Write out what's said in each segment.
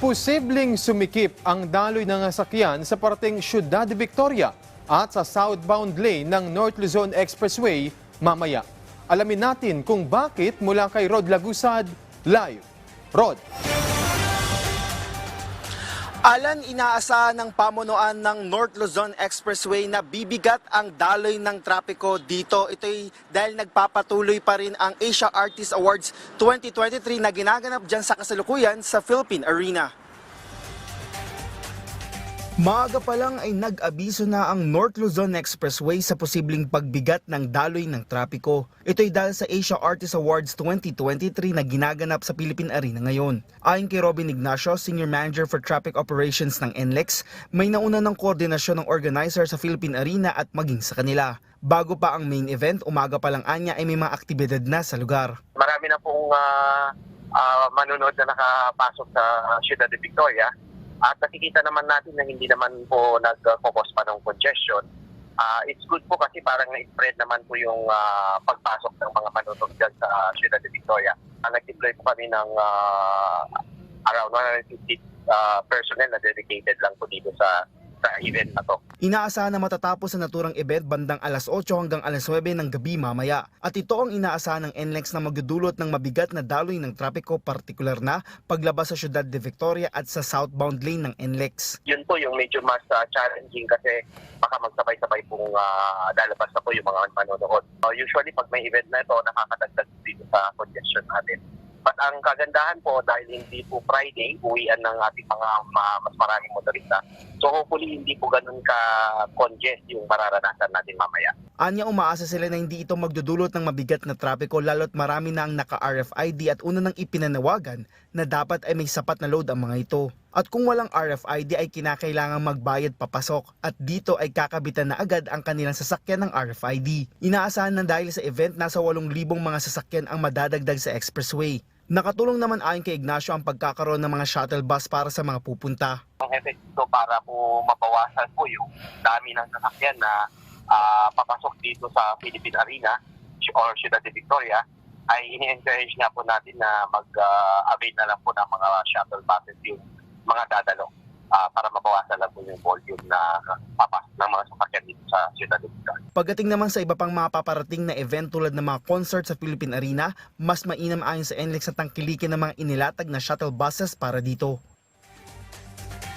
Posibleng sumikip ang daloy ng sasakyan sa parating Ciudad de Victoria at sa southbound lane ng North Luzon Expressway mamaya. Alamin natin kung bakit mula kay Rod Lagusad live. Rod. Alan, inaasahan ng pamunuan ng North Luzon Expressway na bibigat ang daloy ng trapiko dito. Ito'y dahil nagpapatuloy pa rin ang Asia Artist Awards 2023 na ginaganap dyan sa kasalukuyan sa Philippine Arena. Maaga pa lang ay nag-abiso na ang North Luzon Expressway sa posibleng pagbigat ng daloy ng trapiko. Ito'y dahil sa Asia Artist Awards 2023 na ginaganap sa Philippine Arena ngayon. Ayon kay Robin Ignacio, Senior Manager for Traffic Operations ng NLEX, may nauna ng koordinasyon ng organizer sa Philippine Arena at maging sa kanila. Bago pa ang main event, umaga pa lang anya ay may mga aktibidad na sa lugar. marami na pong ah, ah, manonood na nakapasok sa Ciudad de Victoria. At nakikita naman natin na hindi naman po nag-focus pa ng congestion. Ah, it's good po kasi parang na-spread naman po yung ah, pagpasok ng mga manonood dyan sa Ciudad de Victoria. Uh, nag-deploy po kami ng ah, around 150 ah, personnel na dedicated lang po dito sa sa event na to. Inaasahan na matatapos ang naturang event bandang alas 8 hanggang alas 9 ng gabi mamaya. At ito ang inaasahan ng NLEX na magdudulot ng mabigat na daloy ng trapiko partikular na paglabas sa Ciudad de Victoria at sa southbound lane ng NLEX. yun po yung medyo mas ah, challenging kasi baka magsabay-sabay pong ah, lalabas na po yung mga manonood. Uh, usually pag may event na ito, nakakadagdag dito sa congestion natin. But ang kagandahan po dahil hindi po Friday, uwian ng ating mga ma- mas maraming motorista. So hopefully hindi po ganun ka-congest yung mararanasan natin mamaya. Anya umaasa sila na hindi ito magdudulot ng mabigat na trapiko lalo't marami na ang naka-RFID at una nang ipinanawagan na dapat ay may sapat na load ang mga ito. At kung walang RFID ay kinakailangang magbayad papasok at dito ay kakabitan na agad ang kanilang sasakyan ng RFID. Inaasahan na dahil sa event nasa 8,000 mga sasakyan ang madadagdag sa expressway. Nakatulong naman ayon kay Ignacio ang pagkakaroon ng mga shuttle bus para sa mga pupunta. Ang effect dito para po mabawasan po yung dami ng sasakyan na ah, papasok dito sa Philippine Arena or Ciudad de Victoria ay ini-encourage nga po natin na mag-avail na lang po ng mga shuttle buses yung mga dadalo ah, para mabawasan lang po yung volume na papasok ng mga sasakyan dito sa Ciudad Victoria. Pagdating naman sa iba pang mga paparating na event tulad ng mga concert sa Philippine Arena, mas mainam ayon sa NLEX na tangkilikin ng mga inilatag na shuttle buses para dito.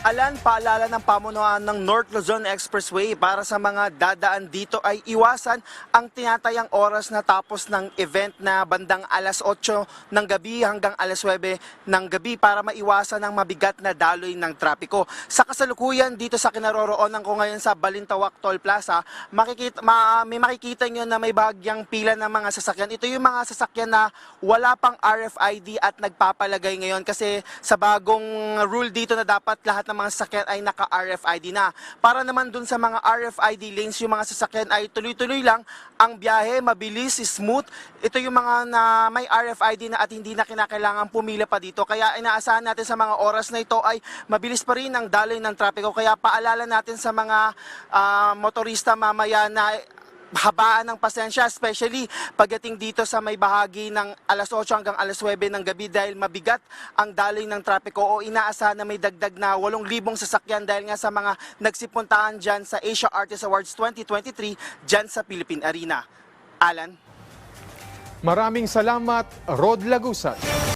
Alan, paalala ng pamunuan ng North Luzon Expressway para sa mga dadaan dito ay iwasan ang tinatayang oras na tapos ng event na bandang alas 8 ng gabi hanggang alas 9 ng gabi para maiwasan ang mabigat na daloy ng trapiko. Sa kasalukuyan dito sa kinaroroonan ko ngayon sa Balintawak Toll Plaza, makikita, ma, may makikita nyo na may bagyang pila ng mga sasakyan. Ito yung mga sasakyan na wala pang RFID at nagpapalagay ngayon kasi sa bagong rule dito na dapat lahat mga sasakyan ay naka-RFID na. Para naman dun sa mga RFID lanes, yung mga sasakyan ay tuloy-tuloy lang ang biyahe, mabilis, smooth. Ito yung mga na may RFID na at hindi na kinakailangan pumila pa dito. Kaya inaasahan natin sa mga oras na ito ay mabilis pa rin ang daloy ng trapiko. Kaya paalala natin sa mga ah, motorista mamaya na habaan ng pasensya, especially pagdating dito sa may bahagi ng alas 8 hanggang alas 9 ng gabi dahil mabigat ang daloy ng trapiko o inaasahan na may dagdag na 8,000 sasakyan dahil nga sa mga nagsipuntahan dyan sa Asia Artist Awards 2023 dyan sa Philippine Arena. Alan? Maraming salamat, Rod Lagusad.